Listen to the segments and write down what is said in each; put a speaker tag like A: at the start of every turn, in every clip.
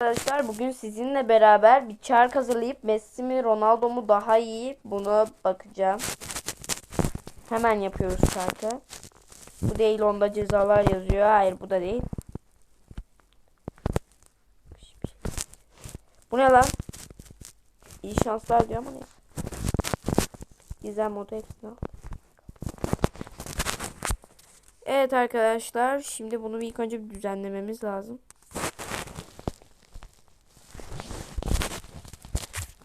A: Arkadaşlar bugün sizinle beraber bir çark hazırlayıp Messi mi Ronaldo mu daha iyi buna bakacağım. Hemen yapıyoruz çarkı. Bu değil onda cezalar yazıyor. Hayır bu da değil. Bu ne lan? İyi şanslar diyor ama neyse. Gizem modu hepsini al. Evet arkadaşlar şimdi bunu ilk önce bir düzenlememiz lazım.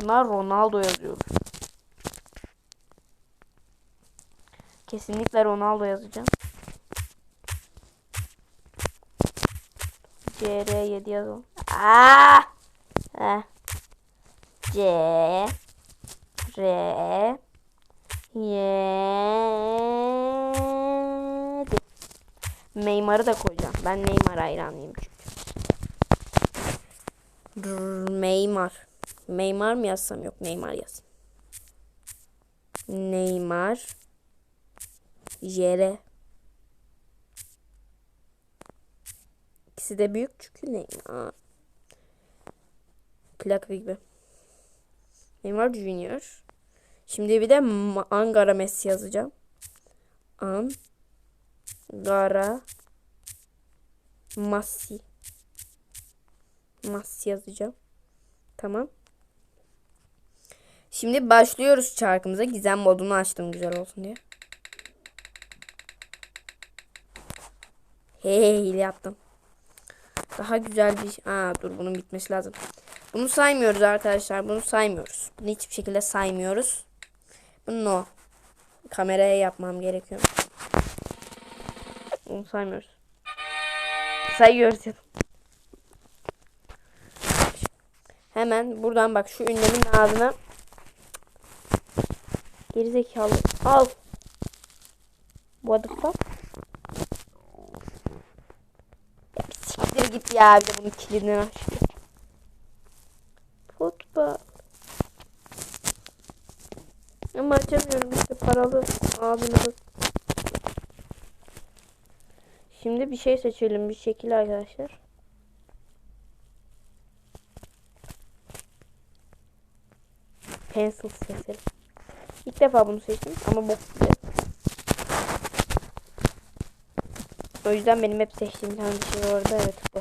A: Bunlar Ronaldo yazıyor. Kesinlikle Ronaldo yazacağım. CR7 yazalım. Aa! Heh. C R Y Neymar'ı da koyacağım. Ben Neymar hayranıyım çünkü. Neymar. Neymar mı yazsam? Yok Neymar yazayım. Neymar. Jere. İkisi de büyük çünkü Neymar. Plak gibi. Neymar Junior. Şimdi bir de Ankara Messi yazacağım. Ankara Messi. Messi yazacağım. Tamam. Şimdi başlıyoruz çarkımıza. Gizem modunu açtım güzel olsun diye. Hey yaptım. Daha güzel bir... Aa dur bunun bitmesi lazım. Bunu saymıyoruz arkadaşlar. Bunu saymıyoruz. Bunu hiçbir şekilde saymıyoruz. Bunu no. Kameraya yapmam gerekiyor. Bunu saymıyoruz. Sayıyoruz ya. Hemen buradan bak şu ünlemin ağzına Gerizekalı. Al. What the fuck? Ya bir siktir git ya. Bir de bunun kilidini aç. Futbol. Ama açamıyorum işte paralı. Abine bak. Şimdi bir şey seçelim. Bir şekil arkadaşlar. Pencil seçelim. İlk defa bunu seçtim ama bok gibi. O yüzden benim hep seçtiğim tane şey orada evet bu.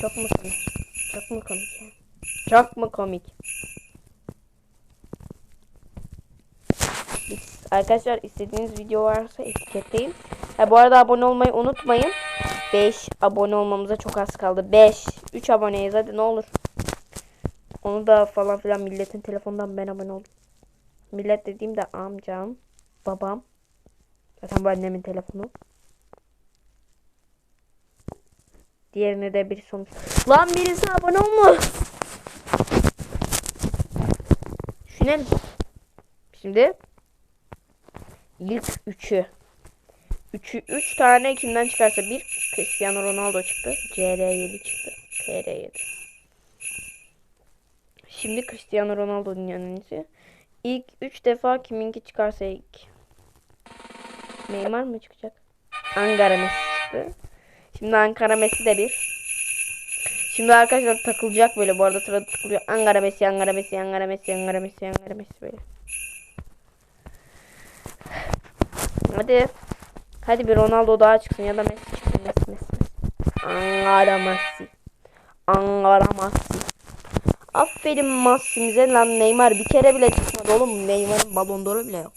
A: Çok mu komik? Çok mu komik? Çok mu komik? Arkadaşlar istediğiniz video varsa etiketleyin. Ha, bu arada abone olmayı unutmayın. 5 abone olmamıza çok az kaldı. 5. 3 aboneyiz hadi ne olur. Onu da falan filan milletin telefonundan ben abone oldum. Millet dediğim de amcam, babam. Zaten bu annemin telefonu. Diğerine de bir sonuç. Lan birisi abone olmuş. Düşünelim. Şimdi ilk üçü. Üçü, üç tane kimden çıkarsa bir Cristiano Ronaldo çıktı. CR7 çıktı. TR7. Şimdi Cristiano Ronaldo dünyanın en iyisi. İlk 3 defa kiminki çıkarsa ilk. Neymar mı çıkacak? Ankara Messi çıktı. Şimdi Ankara Messi de bir. Şimdi arkadaşlar takılacak böyle. Bu arada sırada takılıyor. Ankara Messi, Ankara Messi, Ankara Messi, Ankara Messi, Ankara Messi böyle. Hadi. Hadi bir Ronaldo daha çıksın ya da Messi çıksın. Messi, Messi, Messi. Ankara Messi. Ankara Messi. Aferin Massi'mize lan Neymar bir kere bile çıkmadı oğlum. Neymar'ın balon d'Or'u bile yok.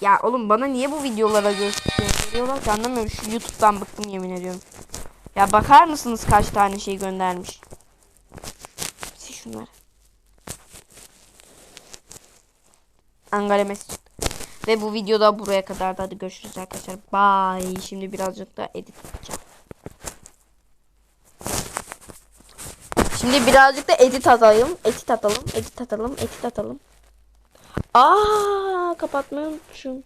A: Ya oğlum bana niye bu videolara gösteriyorlar ki anlamıyorum. Şu YouTube'dan bıktım yemin ediyorum. Ya bakar mısınız kaç tane şey göndermiş? Şunlar. Angara çıktı. Ve bu videoda buraya kadar da hadi görüşürüz arkadaşlar. Bye. Şimdi birazcık da edit yapacağım. Şimdi birazcık da edit atalım. Edit atalım. Edit atalım. Edit atalım. Aa kapatmayı unutmuşum.